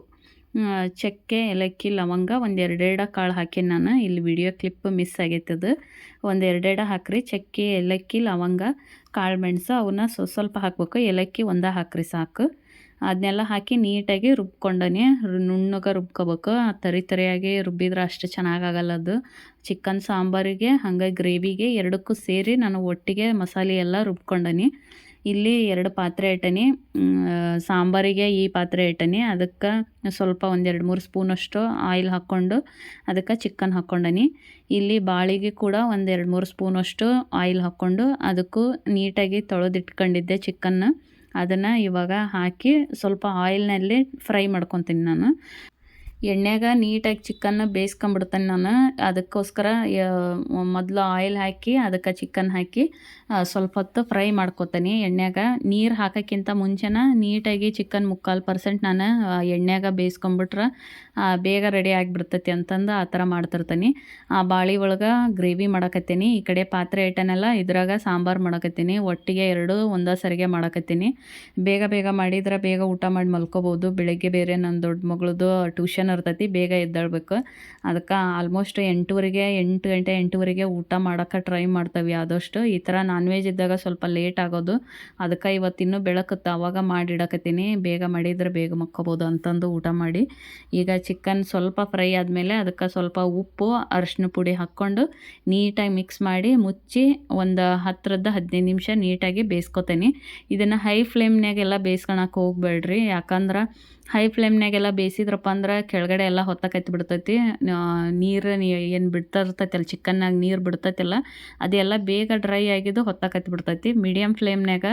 ಚಕ್ಕೆ, ಏಲಕ್ಕಿ, ಲವಂಗ ಒಂದು ಎರಡೆರಡು ಕಾಳು ಹಾಕೀನಿ ನಾನು. ಇಲ್ಲಿ ವಿಡಿಯೋ ಕ್ಲಿಪ್ ಮಿಸ್ ಆಗೈತದು. ಒಂದು ಎರಡೆರಡು ಹಾಕ್ರಿ. ಚಕ್ಕೆ, ಏಲಕ್ಕಿ, ಲವಂಗ, ಕಾಳು ಮೆಣಸು, ಅವನ್ನ ಸ್ವ ಸ್ವಲ್ಪ ಹಾಕ್ಬೇಕು. ಏಲಕ್ಕಿ ಒಂದ ಹಾಕ್ರಿ ಸಾಕು. ಅದನ್ನೆಲ್ಲ ಹಾಕಿ ನೀಟಾಗಿ ರುಬ್ಕೊಂಡನಿ ನುಣ್ಣಗೆ ರುಬ್ಕೋಬೇಕು. ತರಿ ತರಿಯಾಗಿ ರುಬ್ಬಿದ್ರೆ ಅಷ್ಟು ಚೆನ್ನಾಗಾಗಲ್ಲ ಅದು. ಚಿಕನ್ ಸಾಂಬಾರಿಗೆ ಹಂಗೆ ಗ್ರೇವಿಗೆ ಎರಡಕ್ಕೂ ಸೇರಿ ನಾನು ಒಟ್ಟಿಗೆ ಮಸಾಲೆ ಎಲ್ಲ ರುಬ್ಕೊಂಡನಿ. ಇಲ್ಲಿ ಎರಡು ಪಾತ್ರೆ ಇಟ್ಟನಿ. ಸಾಂಬಾರಿಗೆ ಈ ಪಾತ್ರೆ ಇಟ್ಟನಿ. ಅದಕ್ಕೆ ಸ್ವಲ್ಪ ಒಂದೆರಡು ಮೂರು ಸ್ಪೂನಷ್ಟು ಆಯಿಲ್ ಹಾಕ್ಕೊಂಡು ಅದಕ್ಕೆ ಚಿಕನ್ ಹಾಕ್ಕೊಂಡನಿ. ಇಲ್ಲಿ ಬಾಳಿಗೆ ಕೂಡ ಒಂದೆರಡು ಮೂರು ಸ್ಪೂನಷ್ಟು ಆಯಿಲ್ ಹಾಕ್ಕೊಂಡು ಅದಕ್ಕೂ ನೀಟಾಗಿ ತೊಳೆದಿಟ್ಕೊಂಡಿದ್ದೆ ಚಿಕನ್ನ. ಅದನ್ನು ಇವಾಗ ಹಾಕಿ ಸ್ವಲ್ಪ ಆಯಿಲ್ನಲ್ಲಿ ಫ್ರೈ ಮಾಡ್ಕೊತೀನಿ ನಾನು. ಎಣ್ಣೆಗೆ ನೀಟಾಗಿ ಚಿಕನ್ ಬೇಯಿಸ್ಕೊಂಬಿಡ್ತೇನೆ ನಾನು. ಅದಕ್ಕೋಸ್ಕರ ಮೊದಲು ಆಯಿಲ್ ಹಾಕಿ, ಅದಕ್ಕೆ ಚಿಕನ್ ಹಾಕಿ ಸ್ವಲ್ಪ ಹೊತ್ತು ಫ್ರೈ ಮಾಡ್ಕೊತೀನಿ ಎಣ್ಣೆಗ. ನೀರು ಹಾಕೋಕ್ಕಿಂತ ಮುಂಚೆನ ನೀಟಾಗಿ ಚಿಕನ್ ಮುಕ್ಕಾಲು ಪರ್ಸೆಂಟ್ ನಾನು ಎಣ್ಣೆಗೆ ಬೇಯಿಸ್ಕೊಂಬಿಟ್ರೆ ಬೇಗ ರೆಡಿ ಆಗಿಬಿಡ್ತೈತಿ ಅಂತಂದು ಆ ಥರ ಮಾಡ್ತಿರ್ತೀನಿ. ಆ ಬಾಳಿ ಒಳಗೆ ಗ್ರೇವಿ ಮಾಡಕತ್ತೀನಿ. ಈ ಕಡೆ ಪಾತ್ರೆ ಇಟ್ಟನೆಲ್ಲ ಇದ್ರಾಗ ಸಾಂಬಾರು ಮಾಡಕತ್ತೀನಿ. ಒಟ್ಟಿಗೆ ಎರಡು, ಒಂದೇ ಸರಿಗೆ ಮಾಡಕತ್ತೀನಿ. ಬೇಗ ಬೇಗ ಮಾಡಿದ್ರೆ ಬೇಗ ಊಟ ಮಾಡಿ ಮಲ್ಕೋಬೋದು. ಬೆಳಗ್ಗೆ ಬೇರೆ ನನ್ನ ದೊಡ್ಡ ಮಗಳದು ಟ್ಯೂಷನ್ ಇರ್ತೈತಿ ಬೇಗ ಎದ್ದೇಳ್ಬೇಕು. ಅದಕ್ಕೆ ಆಲ್ಮೋಸ್ಟ್ ಎಂಟೂವರೆಗೆ, ಎಂಟು ಗಂಟೆ, ಎಂಟೂವರೆಗೆ ಊಟ ಮಾಡೋಕ್ಕೆ ಟ್ರೈ ಮಾಡ್ತೇವೆ ಆದಷ್ಟು. ಈ ಥರ ನಾನ್ ವೆಜ್ ಇದ್ದಾಗ ಸ್ವಲ್ಪ ಲೇಟ್ ಆಗೋದು. ಅದಕ್ಕೆ ಇವತ್ತಿನ್ನೂ ಬೆಳಕತ್ತೆ ಅವಾಗ ಮಾಡಿಡಕತ್ತೀನಿ. ಬೇಗ ಮಾಡಿದರೆ ಬೇಗ ಮಕ್ಕೋಬೋದು ಅಂತಂದು ಊಟ ಮಾಡಿ. ಈಗ ಚಿಕನ್ ಸ್ವಲ್ಪ ಫ್ರೈ ಆದಮೇಲೆ ಅದಕ್ಕೆ ಸ್ವಲ್ಪ ಉಪ್ಪು ಅರಶಿನ ಪುಡಿ ಹಾಕ್ಕೊಂಡು ನೀಟಾಗಿ ಮಿಕ್ಸ್ ಮಾಡಿ ಮುಚ್ಚಿ ಒಂದು ಹತ್ತರದ್ದು ಹದಿನೈದು ನಿಮಿಷ ನೀಟಾಗಿ ಬೇಯಿಸ್ಕೊತೀನಿ. ಇದನ್ನು ಹೈ ಫ್ಲೇಮ್ನಾಗೆಲ್ಲ ಬೇಯಿಸ್ಕೊಳಕ್ಕೆ ಹೋಗ್ಬೇಡ್ರಿ. ಯಾಕಂದ್ರೆ ಹೈ ಫ್ಲೇಮ್ನಾಗೆಲ್ಲ ಬೇಯಿಸಿದ್ರಪ್ಪ ಅಂದ್ರೆ ಕೆಳಗಡೆ ಎಲ್ಲ ಹೊತ್ತಕೈತಿ ಬಿಡ್ತೈತಿ. ನೀರು ಏನು ಬಿಡ್ತಾ ಇರ್ತೈತಲ್ಲ ಚಿಕನ್ನಾಗ ನೀರು ಬಿಡ್ತೈತಲ್ಲ. ಅದೆಲ್ಲ ಬೇಗ ಡ್ರೈ ಆಗಿದ್ದು ಹೊತ್ತಕೈತಿ ಬಿಡ್ತೈತಿ. ಮೀಡಿಯಮ್ ಫ್ಲೇಮ್ನಾಗ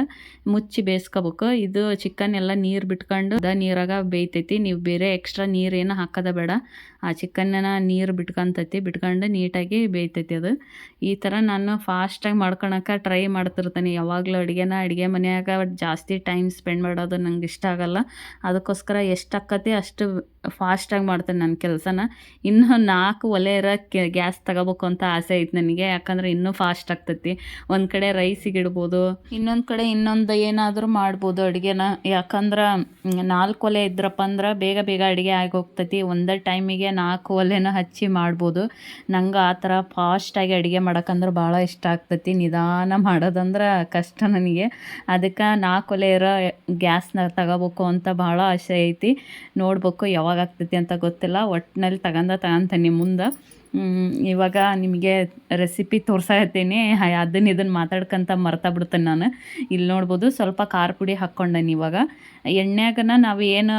ಮುಚ್ಚಿ ಬೇಯಿಸ್ಕೋಬೇಕು. ಇದು ಚಿಕನ್ ಎಲ್ಲ ನೀರು ಬಿಟ್ಕೊಂಡು ಅದ ನೀರಾಗ ಬೇಯ್ತೈತಿ. ನೀವು ಬೇರೆ ಎಕ್ಸ್ಟ್ರಾ ನೀರು ಏನು ಹಾಕೋದ ಬೇಡ. ಆ ಚಿಕನ್ನ ನೀರು ಬಿಟ್ಕೊಂತೈತಿ, ಬಿಟ್ಕೊಂಡು ನೀಟಾಗಿ ಬೇಯ್ತೈತಿ ಅದು. ಈ ಥರ ನಾನು ಫಾಸ್ಟಾಗಿ ಮಾಡ್ಕೊಳಕ್ಕೆ ಟ್ರೈ ಮಾಡ್ತಿರ್ತೀನಿ. ಯಾವಾಗಲೂ ಅಡುಗೆನ ಅಡುಗೆ ಮನೆಯಾಗ ಜಾಸ್ತಿ ಟೈಮ್ ಸ್ಪೆಂಡ್ ಮಾಡೋದು ನಂಗೆ ಇಷ್ಟ ಆಗಲ್ಲ. ಅದಕ್ಕೋಸ್ಕರ ಎಷ್ಟು ಆಕತಿ ಅಷ್ಟು ಫಾಸ್ಟಾಗಿ ಮಾಡ್ತೇನೆ ನನ್ನ ಕೆಲಸನ. ಇನ್ನೂ ನಾಲ್ಕು ಒಲೆ ಇರೋ ಗ್ಯಾಸ್ ತಗೋಬೇಕು ಅಂತ ಆಸೆ ಐತೆ ನನಗೆ. ಯಾಕಂದ್ರೆ ಇನ್ನೂ ಫಾಸ್ಟ್ ಆಗ್ತೈತಿ. ಒಂದು ಕಡೆ ರೈಸಿಗೆ ಇಡ್ಬೋದು. ಇನ್ನೊಂದು ಕಡೆ ಇನ್ನೊಂದು ಏನಾದರೂ ಮಾಡ್ಬೋದು ಅಡುಗೆನ. ಯಾಕಂದ್ರೆ ನಾಲ್ಕು ಒಲೆ ಇದ್ರಪ್ಪ ಅಂದ್ರೆ ಬೇಗ ಬೇಗ ಅಡುಗೆ ಆಗಿ ಹೋಗ್ತೈತಿ ಒಂದೇ ಟೈಮಿಗೆ ನಾಲ್ಕು ಒಲೆನ ಹಚ್ಚಿ ಮಾಡ್ಬೋದು. ನಂಗೆ ಆ ಥರ ಫಾಸ್ಟಾಗಿ ಅಡುಗೆ ಮಾಡೋಕ್ಕಂದ್ರೆ ಭಾಳ ಇಷ್ಟ ಆಗ್ತೈತಿ. ನಿಧಾನ ಮಾಡೋದಂದ್ರೆ ಕಷ್ಟ ನನಗೆ. ಅದಕ್ಕೆ ನಾಲ್ಕು ಒಲೆ ಇರೋ ಗ್ಯಾಸ್ನ ತಗೋಬೇಕು ಅಂತ ಭಾಳ ಆಸೆ ಐತಿ. ನೋಡ್ಬೇಕು ಯಾವಾಗ ಆಗ್ತೈತಿ ಅಂತ ಗೊತ್ತಿಲ್ಲ. ಒಟ್ಟಿನಲ್ಲಿ ತಗೊಂಡ ತಗೊಂತೀನಿ ಮುಂದೆ. ಇವಾಗ ನಿಮಗೆ ರೆಸಿಪಿ ತೋರ್ಸಾಕತ್ತೀನಿ. ಅದನ್ನ ಇದನ್ನು ಮಾತಾಡ್ಕೊಂತ ಮರ್ತಾ ಬಿಡ್ತೇನೆ ನಾನು. ಇಲ್ಲಿ ನೋಡ್ಬೋದು, ಸ್ವಲ್ಪ ಖಾರ ಪುಡಿ ಹಾಕ್ಕೊಂಡೇನೆ ಇವಾಗ. ಎಣ್ಣೆಗನ ನಾವು ಏನು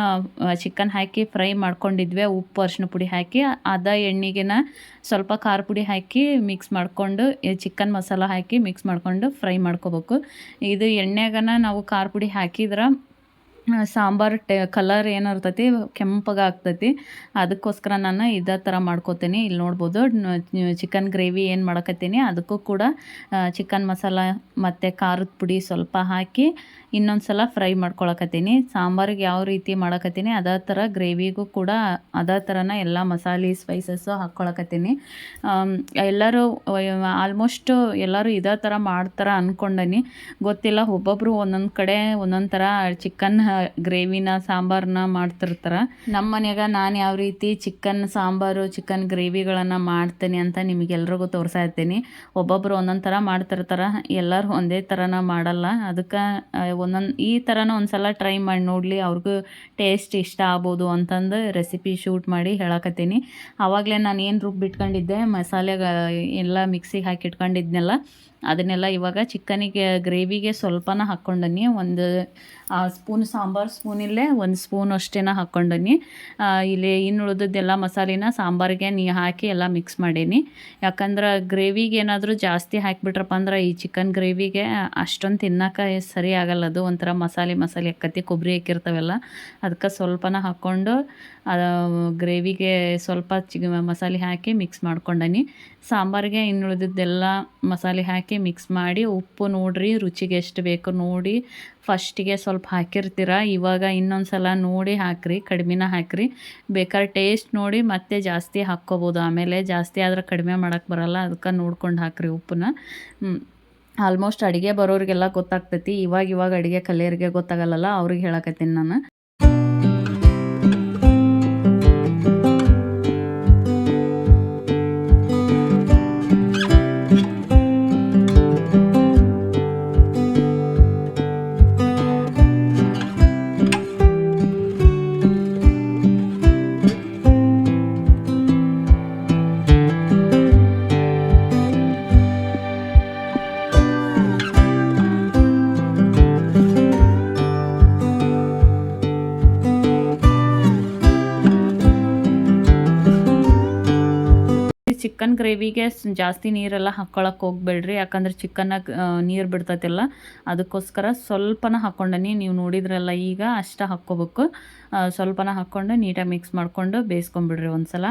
ಚಿಕನ್ ಹಾಕಿ ಫ್ರೈ ಮಾಡ್ಕೊಂಡಿದ್ವಿ, ಉಪ್ಪು ಅರಿಶಿನ ಪುಡಿ ಹಾಕಿ, ಅದ ಎಣ್ಣೆಗೆನ ಸ್ವಲ್ಪ ಖಾರ ಪುಡಿ ಹಾಕಿ ಮಿಕ್ಸ್ ಮಾಡಿಕೊಂಡು ಚಿಕನ್ ಮಸಾಲ ಹಾಕಿ ಮಿಕ್ಸ್ ಮಾಡಿಕೊಂಡು ಫ್ರೈ ಮಾಡ್ಕೋಬೇಕು. ಇದು ಎಣ್ಣೆಗನ ನಾವು ಖಾರ ಪುಡಿ ಹಾಕಿದ್ರೆ ಸಾಂಬಾರು ಟೆ ಕಲರ್ ಏನು ಇರ್ತೈತಿ ಕೆಂಪಗೆ ಆಗ್ತೈತಿ. ಅದಕ್ಕೋಸ್ಕರ ನಾನು ಇದೇ ಥರ ಮಾಡ್ಕೋತೀನಿ. ಇಲ್ಲಿ ನೋಡ್ಬೋದು ಚಿಕನ್ ಗ್ರೇವಿ ಏನು ಮಾಡಕತ್ತೀನಿ, ಅದಕ್ಕೂ ಕೂಡ ಚಿಕನ್ ಮಸಾಲ ಮತ್ತು ಖಾರದ ಪುಡಿ ಸ್ವಲ್ಪ ಹಾಕಿ ಇನ್ನೊಂದು ಸಲ ಫ್ರೈ ಮಾಡ್ಕೊಳಕತ್ತೀನಿ. ಸಾಂಬಾರಿಗೆ ಯಾವ ರೀತಿ ಮಾಡಕತ್ತೀನಿ, ಅದೇ ಥರ ಗ್ರೇವಿಗೂ ಕೂಡ ಅದೇ ಥರನ ಎಲ್ಲ ಮಸಾಲೆ ಸ್ಪೈಸಸ್ಸು ಹಾಕ್ಕೊಳಕತ್ತೀನಿ ಎಲ್ಲರೂ ಆಲ್ಮೋಸ್ಟು ಎಲ್ಲರೂ ಇದೇ ಥರ ಮಾಡ್ತಾರೆ ಅಂದ್ಕೊಂಡನಿ ಗೊತ್ತಿಲ್ಲ ಒಬ್ಬೊಬ್ಬರು ಒಂದೊಂದು ಕಡೆ ಒಂದೊಂದು ಥರ ಚಿಕನ್ ಗ್ರೇವಿನ ಸಾಂಬಾರನ್ನ ಮಾಡ್ತಿರ್ತಾರೆ. ನಮ್ಮ ಮನೆಯಾಗ ನಾನು ಯಾವ ರೀತಿ ಚಿಕನ್ ಸಾಂಬಾರು ಚಿಕನ್ ಗ್ರೇವಿಗಳನ್ನು ಮಾಡ್ತೇನೆ ಅಂತ ನಿಮಗೆಲ್ರಿಗೂ ತೋರಿಸ್ತಾ ಇರ್ತೀನಿ. ಒಬ್ಬೊಬ್ಬರು ಒಂದೊಂದು ಥರ ಮಾಡ್ತಿರ್ತಾರೆ. ಎಲ್ಲರೂ ಒಂದೇ ಥರನ ಮಾಡಲ್ಲ. ಅದಕ್ಕೆ ಒಂದೊಂದು, ಈ ಥರನೂ ಒಂದು ಸಲ ಟ್ರೈ ಮಾಡಿ ನೋಡಲಿ. ಅವ್ರಿಗೂ ಟೇಸ್ಟ್ ಇಷ್ಟ ಆಗ್ಬೋದು ಅಂತಂದು ರೆಸಿಪಿ ಶೂಟ್ ಮಾಡಿ ಹೇಳಕತ್ತೀನಿ. ಆವಾಗಲೇ ನಾನು ಏನು ರುಬ್ಬಿಟ್ಕೊಂಡಿದ್ದೆ ಮಸಾಲೆ ಎಲ್ಲ ಮಿಕ್ಸಿಗೆ ಹಾಕಿ ಇಟ್ಕೊಂಡಿದ್ನೆಲ್ಲ ಅದನ್ನೆಲ್ಲ ಇವಾಗ ಚಿಕನಿಗೆ ಗ್ರೇವಿಗೆ ಸ್ವಲ್ಪನ ಹಾಕ್ಕೊಂಡನಿ ಒಂದು ಸ್ಪೂನ್ ಸಾಂಬಾರು ಸ್ಪೂನಿಲ್ಲೇ ಒಂದು ಸ್ಪೂನ್ ಅಷ್ಟೇನ ಹಾಕ್ಕೊಂಡನಿ ಇಲ್ಲಿ ಇನ್ನು ಉಳಿದದ್ದೆಲ್ಲ ಮಸಾಲೆನ ಸಾಂಬಾರಿಗೆ ನೀ ಹಾಕಿ ಎಲ್ಲ ಮಿಕ್ಸ್ ಮಾಡೀನಿ. ಯಾಕಂದ್ರೆ ಗ್ರೇವಿಗೆ ಏನಾದರೂ ಜಾಸ್ತಿ ಹಾಕಿಬಿಟ್ರಪ್ಪ ಅಂದ್ರೆ ಈ ಚಿಕನ್ ಗ್ರೇವಿಗೆ ಅಷ್ಟೊಂದು ತಿನ್ನೋಕೆ ಸರಿ ಆಗಲ್ಲ ಅದು. ಒಂಥರ ಮಸಾಲೆ ಮಸಾಲೆ ಅಕ್ಕತಿ ಕೊಬ್ಬರಿ ಹಾಕಿರ್ತಾವೆಲ್ಲ ಅದಕ್ಕೆ ಸ್ವಲ್ಪನ ಹಾಕ್ಕೊಂಡು ಗ್ರೇವಿಗೆ ಸ್ವಲ್ಪ ಚಿ ಮಸಾಲೆ ಹಾಕಿ ಮಿಕ್ಸ್ ಮಾಡ್ಕೊಂಡನಿ. ಸಾಂಬಾರಿಗೆ ಇನ್ನು ಉಳಿದಿದ್ದೆಲ್ಲ ಮಸಾಲೆ ಹಾಕಿ ಮಿಕ್ಸ್ ಮಾಡಿ ಉಪ್ಪು ನೋಡಿರಿ, ರುಚಿಗೆ ಎಷ್ಟು ಬೇಕು ನೋಡಿ. ಫಸ್ಟಿಗೆ ಸ್ವಲ್ಪ ಹಾಕಿರ್ತೀರ, ಇವಾಗ ಇನ್ನೊಂದು ಸಲ ನೋಡಿ ಹಾಕಿರಿ, ಕಡಿಮೆನ ಹಾಕಿರಿ. ಬೇಕಾದ್ರೆ ಟೇಸ್ಟ್ ನೋಡಿ ಮತ್ತೆ ಜಾಸ್ತಿ ಹಾಕ್ಕೋಬೋದು. ಆಮೇಲೆ ಜಾಸ್ತಿ ಆದ್ರೆ ಕಡಿಮೆ ಮಾಡೋಕ್ಕೆ ಬರಲ್ಲ ಅದಕ್ಕೆ ನೋಡ್ಕೊಂಡು ಹಾಕಿರಿ ಉಪ್ಪನ್ನ. ಆಲ್ಮೋಸ್ಟ್ ಅಡುಗೆ ಬರೋರಿಗೆಲ್ಲ ಗೊತ್ತಾಗ್ತೈತಿ. ಇವಾಗ ಇವಾಗ ಅಡುಗೆ ಕಲಿಯೋರಿಗೆ ಗೊತ್ತಾಗಲ್ಲಲ್ಲ, ಅವ್ರಿಗೆ ಹೇಳಕತ್ತೀನಿ ನಾನು. ಚಿಕನ್ ಗ್ರೇವಿಗೆ ಜಾಸ್ತಿ ನೀರೆಲ್ಲ ಹಾಕ್ಕೊಳಕ್ಕೆ ಹೋಗ್ಬೇಡ್ರಿ. ಯಾಕಂದ್ರೆ ಚಿಕನ್ನ ನೀರು ಬಿಡ್ತೈತಿಲ್ಲ. ಅದಕ್ಕೋಸ್ಕರ ಸ್ವಲ್ಪನ ಹಾಕ್ಕೊಂಡನಿ ನೀವು ನೋಡಿದ್ರಲ್ಲ ಈಗ ಅಷ್ಟ ಹಾಕ್ಕೋಬೇಕು. ಸ್ವಲ್ಪನ ಹಾಕ್ಕೊಂಡು ನೀಟಾಗಿ ಮಿಕ್ಸ್ ಮಾಡಿಕೊಂಡು ಬೇಯಿಸ್ಕೊಂಬಿಡ್ರಿ ಒಂದು ಸಲ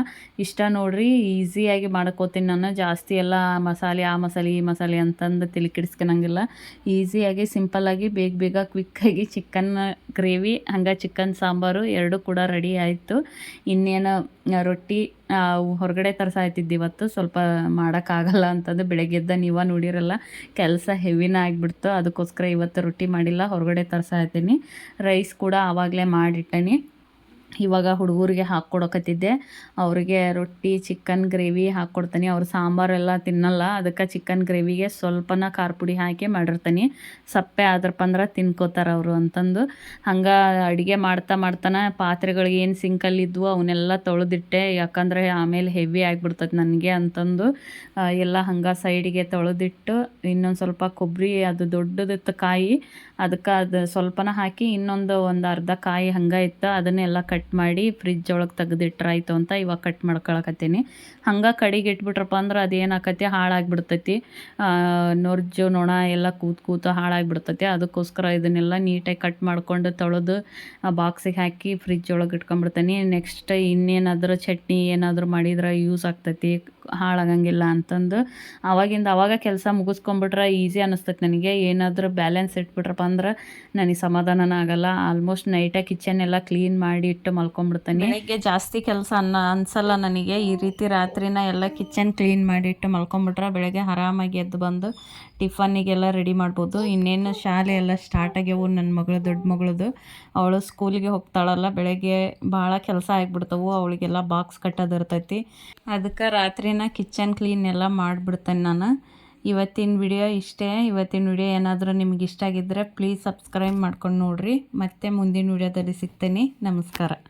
ಇಷ್ಟ ನೋಡಿರಿ ಈಸಿಯಾಗಿ ಮಾಡ್ಕೋತೀನಿ ನಾನು. ಜಾಸ್ತಿ ಎಲ್ಲ ಮಸಾಲೆ, ಆ ಮಸಾಲೆ, ಈ ಮಸಾಲೆ ಅಂತಂದು ತಲೆ ಕೆಡಿಸ್ಕೊಳಂಗಿಲ್ಲ ಈಸಿಯಾಗಿ ಸಿಂಪಲ್ಲಾಗಿ ಬೇಗ ಬೇಗ ಕ್ವಿಕ್ಕಾಗಿ ಚಿಕನ್ ಗ್ರೇವಿ ಹಂಗೆ ಚಿಕನ್ ಸಾಂಬಾರು ಎರಡೂ ಕೂಡ ರೆಡಿ ಆಯಿತು. ಇನ್ನೇನು, ರೊಟ್ಟಿ ಹೊರಗಡೆ ತರ್ಸಾಯ್ತಿದ್ದು ಇವತ್ತು. ಸ್ವಲ್ಪ ಮಾಡೋಕ್ಕಾಗಲ್ಲ ಅಂತಂದು ಬೆಳಗ್ಗೆದ್ದ ನೀವ ನೋಡಿರಲ್ಲ, ಕೆಲಸ ಹೆವಿನ ಆಗಿಬಿಡ್ತು. ಅದಕ್ಕೋಸ್ಕರ ಇವತ್ತು ರೊಟ್ಟಿ ಮಾಡಿಲ್ಲ, ಹೊರಗಡೆ ತರ್ಸಾಯ್ತೀನಿ. ರೈಸ್ ಕೂಡ ಆವಾಗಲೇ ಮಾಡಿಟ್ಟನಿ. ಇವಾಗ ಹುಡುಗರಿಗೆ ಹಾಕ್ಕೊಡಕತ್ತಿದ್ದೆ. ಅವರಿಗೆ ರೊಟ್ಟಿ ಚಿಕನ್ ಗ್ರೇವಿ ಹಾಕ್ಕೊಡ್ತೀನಿ. ಅವ್ರು ಸಾಂಬಾರೆಲ್ಲ ತಿನ್ನಲ್ಲ. ಅದಕ್ಕೆ ಚಿಕನ್ ಗ್ರೇವಿಗೆ ಸ್ವಲ್ಪನ ಖಾರ ಪುಡಿ ಹಾಕಿ ಮಾಡಿರ್ತೀನಿ. ಸಪ್ಪೆ ಆದ್ರಪ್ಪ ಅಂದ್ರೆ ತಿನ್ಕೋತಾರೆ ಅವರು ಅಂತಂದು. ಹಂಗೆ ಅಡುಗೆ ಮಾಡ್ತಾ ಮಾಡ್ತಾನೆ ಪಾತ್ರೆಗಳಿಗೆ ಏನು ಸಿಂಕಲ್ಲಿದ್ವು ಅವನ್ನೆಲ್ಲ ತೊಳೆದಿಟ್ಟೆ. ಯಾಕಂದರೆ ಆಮೇಲೆ ಹೆವಿ ಆಗಿಬಿಡ್ತದೆ ನನಗೆ ಅಂತಂದು. ಎಲ್ಲ ಹಂಗೆ ಸೈಡಿಗೆ ತೊಳೆದಿಟ್ಟು ಇನ್ನೊಂದು ಸ್ವಲ್ಪ ಕೊಬ್ಬರಿ ಅದು ದೊಡ್ಡದಿತ್ತು ಕಾಯಿ, ಅದಕ್ಕೆ ಅದು ಸ್ವಲ್ಪನ ಹಾಕಿ ಇನ್ನೊಂದು ಒಂದು ಅರ್ಧ ಕಾಯಿ ಹಂಗೆ ಇತ್ತು. ಅದನ್ನೆಲ್ಲ ಕಟ್ ಕಟ್ ಮಾಡಿ ಫ್ರಿಜ್ ಒಳಗೆ ತೆಗೆದಿಟ್ರಾಯ್ತು ಅಂತ ಇವಾಗ ಕಟ್ ಮಾಡ್ಕೊಳಕತ್ತೀನಿ. ಹಂಗೆ ಕಡಿಗೆ ಇಟ್ಬಿಟ್ರಪ್ಪ ಅಂದ್ರೆ ಅದೇನಾಕತಿ ಹಾಳಾಗಿಬಿಡ್ತೈತಿ. ನೊರ್ಜು, ನೊಣ ಎಲ್ಲ ಕೂತು ಕೂತು ಹಾಳಾಗಿಬಿಡ್ತೈತಿ. ಅದಕ್ಕೋಸ್ಕರ ಇದನ್ನೆಲ್ಲ ನೀಟಾಗಿ ಕಟ್ ಮಾಡ್ಕೊಂಡು ತೊಳೆದು ಬಾಕ್ಸಿಗೆ ಹಾಕಿ ಫ್ರಿಜ್ ಒಳಗೆ ಇಟ್ಕೊಂಡ್ಬಿಡ್ತೀನಿ. ನೆಕ್ಸ್ಟ್ ಇನ್ನೇನಾದರೂ ಚಟ್ನಿ ಏನಾದರೂ ಮಾಡಿದ್ರೆ ಯೂಸ್ ಆಗ್ತೈತಿ. ಹಾಳಾಗಂಗಿಲ್ಲ ಅಂತಂದು ಅವಾಗಿಂದ ಅವಾಗ ಕೆಲಸ ಮುಗಿಸ್ಕೊಂಬಿಟ್ರೆ ಈಸಿ ಅನ್ನಿಸ್ತೈತೆ ನನಗೆ. ಏನಾದರೂ ಬ್ಯಾಲೆನ್ಸ್ ಇಟ್ಬಿಟ್ರಪ್ಪ ಅಂದ್ರೆ ನನಗೆ ಸಮಾಧಾನನ ಆಗಲ್ಲ. ಆಲ್ಮೋಸ್ಟ್ ನೈಟೇ ಕಿಚನ್ ಎಲ್ಲ ಕ್ಲೀನ್ ಮಾಡಿ ಇಟ್ಟು ಮಲ್ಕೊಂಡ್ಬಿಡ್ತೀನಿ ಬೆಳಗ್ಗೆ ಜಾಸ್ತಿ ಕೆಲಸ ಅನ್ನ ಅನ್ಸಲ್ಲ ನನಗೆ. ಈ ರೀತಿ ರಾತ್ರಿನ ಎಲ್ಲ ಕಿಚನ್ ಕ್ಲೀನ್ ಮಾಡಿ ಇಟ್ಟು ಮಲ್ಕೊಂಬಿಟ್ರೆ ಬೆಳಗ್ಗೆ ಆರಾಮಾಗಿ ಎದ್ದು ಬಂದು ಟಿಫನ್ನಿಗೆಲ್ಲ ರೆಡಿ ಮಾಡ್ಬೋದು. ಇನ್ನೇನು ಶಾಲೆ ಎಲ್ಲ ಸ್ಟಾರ್ಟ್ ಆಗ್ಯವು ನನ್ನ ಮಗಳು, ದೊಡ್ಡ ಮಗಳದು. ಅವಳು ಸ್ಕೂಲಿಗೆ ಹೋಗ್ತಾಳಲ್ಲ. ಬೆಳಗ್ಗೆ ಭಾಳ ಕೆಲಸ ಆಗಿಬಿಡ್ತವು. ಅವಳಿಗೆಲ್ಲ ಬಾಕ್ಸ್ ಕಟ್ಟೋದಿರ್ತೈತಿ ಅದಕ್ಕೆ ರಾತ್ರಿನ ಕಿಚನ್ ಕ್ಲೀನ್ ಎಲ್ಲ ಮಾಡಿಬಿಡ್ತೇನೆ ನಾನು. ಇವತ್ತಿನ ವಿಡಿಯೋ ಇಷ್ಟೇ. ಇವತ್ತಿನ ವಿಡಿಯೋ ಏನಾದರೂ ನಿಮ್ಗೆ ಇಷ್ಟ ಆಗಿದ್ದರೆ ಪ್ಲೀಸ್ ಸಬ್ಸ್ಕ್ರೈಬ್ ಮಾಡ್ಕೊಂಡು ನೋಡಿರಿ. ಮತ್ತೆ ಮುಂದಿನ ವಿಡಿಯೋದಲ್ಲಿ ಸಿಗ್ತೇನೆ. ನಮಸ್ಕಾರ.